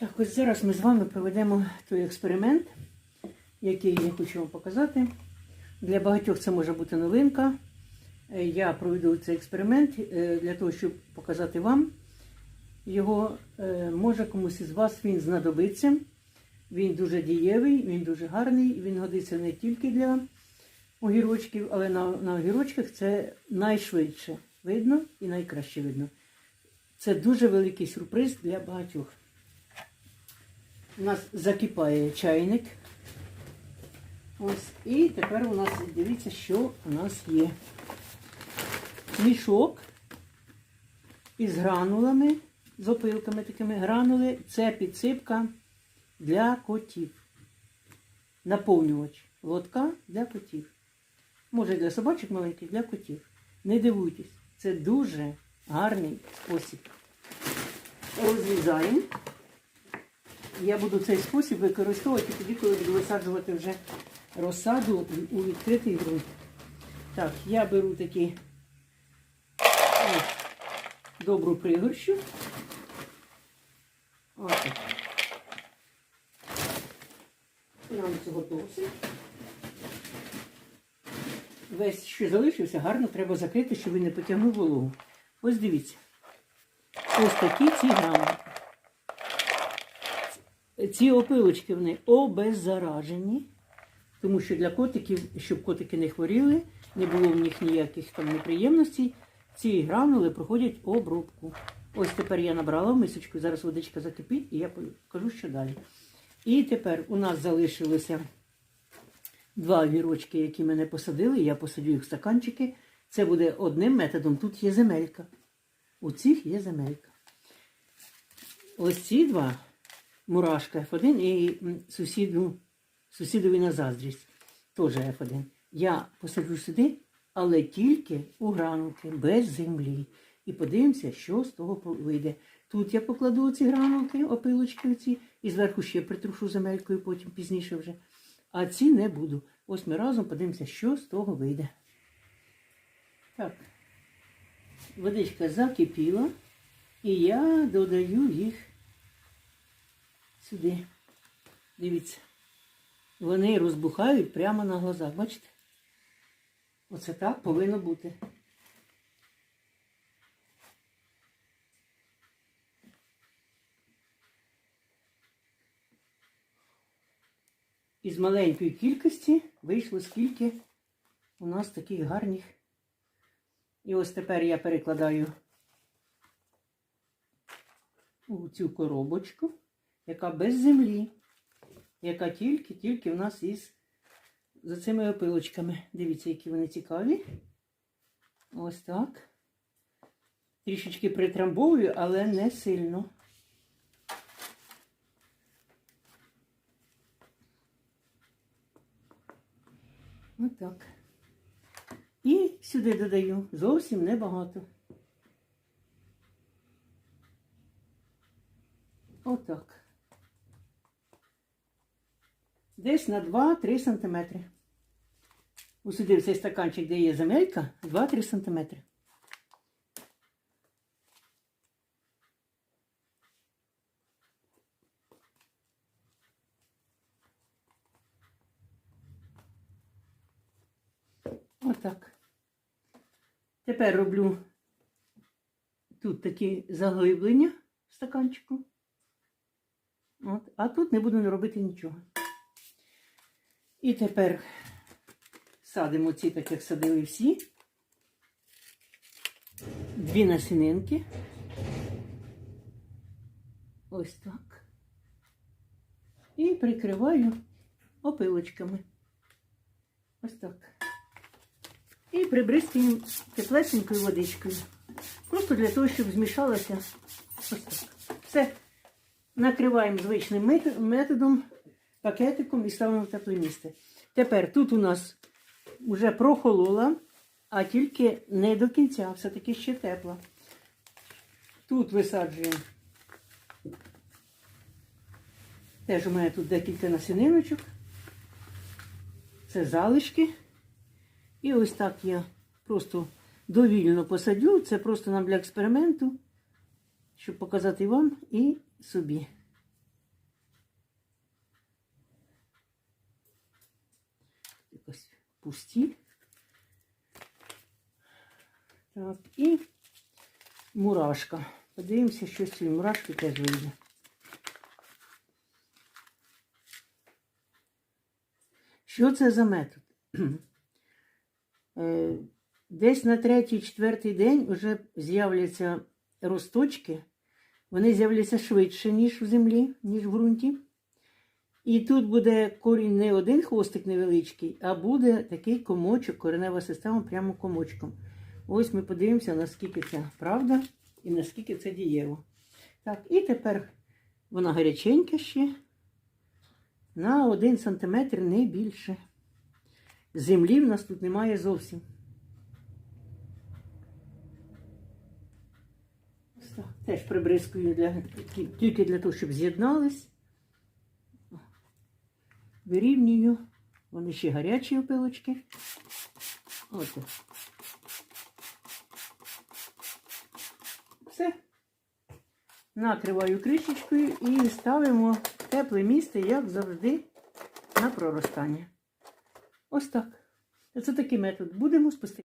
Так, ось зараз ми з вами проведемо той експеримент, який я хочу вам показати. Для багатьох це може бути новинка. Е, Я проведу цей експеримент е, для того, щоб показати вам його. Е, Може комусь із вас він знадобиться. Він дуже дієвий, він дуже гарний, він годиться не тільки для огірочків, але на, на огірочках це найшвидше видно і найкраще видно. Це дуже великий сюрприз для багатьох. У нас закипає чайник. Ось. І тепер у нас дивіться, що у нас є. Мішок із гранулами, з опилками такими. Гранули це підсипка для котів. Наповнювач лотка для котів. Може для собачок маленьких, для котів. Не дивуйтесь, це дуже гарний спосіб. Розрізаємо. Я буду цей спосіб використовувати тоді, коли буду висаджувати вже розсаду у відкритий ґрунт. Так, я беру такі добру пригорщу. Ось так. Нам цього досить. Весь, що залишився, гарно треба закрити, щоб він не потягнув вологу. Ось дивіться. Ось такі ці гранули. Ці опилочки вони обеззаражені, тому що для котиків, щоб котики не хворіли, не було в них ніяких там неприємностей, ці гранули проходять обробку. Ось тепер я набрала в мисочку, зараз водичка закипить, і я покажу, що далі. І тепер у нас залишилося два огірочки, які мене посадили. Я посадю їх в стаканчики. Це буде одним методом. Тут є земелька. У цих є земелька. Ось ці два мурашка F1 і сусіду, сусідові на заздрість. Теж F1. Я посаджу сюди, але тільки у гранулки, без землі. І подивимося, що з того вийде. Тут я покладу ці гранулки, опилочки оці, і зверху ще притрушу земелькою, потім пізніше вже. А ці не буду. Ось ми разом подивимося, що з того вийде. Так. Водичка закипіла, і я додаю їх сюди. Дивіться. Вони розбухають прямо на глазах. Бачите? Оце так повинно бути. Із маленької кількості вийшло скільки у нас таких гарних. І ось тепер я перекладаю у цю коробочку, яка без землі, яка тільки-тільки в нас із за цими опилочками. Дивіться, які вони цікаві. Ось так. Трішечки притрамбовую, але не сильно. Отак. І сюди додаю зовсім небагато. Отак. Десь на 2-3 сантиметри. Усюди в цей стаканчик, де є земелька, 2-3 сантиметри. Отак. Тепер роблю тут такі заглиблення в стаканчику. От. А тут не буду робити нічого. І тепер садимо ці, так як садили всі. Дві насінинки. Ось так. І прикриваю опилочками. Ось так. І прибризкуємо теплесенькою водичкою. Просто для того, щоб змішалося. Ось так. Все. Накриваємо звичним методом, пакетиком і ставимо в тепле місце. Тепер тут у нас вже прохолола, а тільки не до кінця, все-таки ще тепла. Тут висаджуємо. Теж у мене тут декілька насіниночок. Це залишки. І ось так я просто довільно посадю. Це просто нам для експерименту, щоб показати вам і собі. Пусті. Так, і мурашка. Подивимося, що з цієї мурашки теж вийде. Що це за метод? Е, Десь на третій-четвертий день вже з'являться росточки. Вони з'являться швидше, ніж в землі, ніж в ґрунті. І тут буде корінь не один хвостик невеличкий, а буде такий комочок, коренева система прямо комочком. Ось ми подивимося, наскільки це правда і наскільки це дієво. Так, і тепер вона гаряченька ще на 1 см не більше. Землі в нас тут немає зовсім. Ось так. Теж прибризкую для, тільки для того, щоб з'єднались. Вирівнюю. Вони ще гарячі опилочки. Так. Все. Накриваю кришечкою і ставимо тепле місце, як завжди, на проростання. Ось так. Це такий метод. Будемо спостерігати.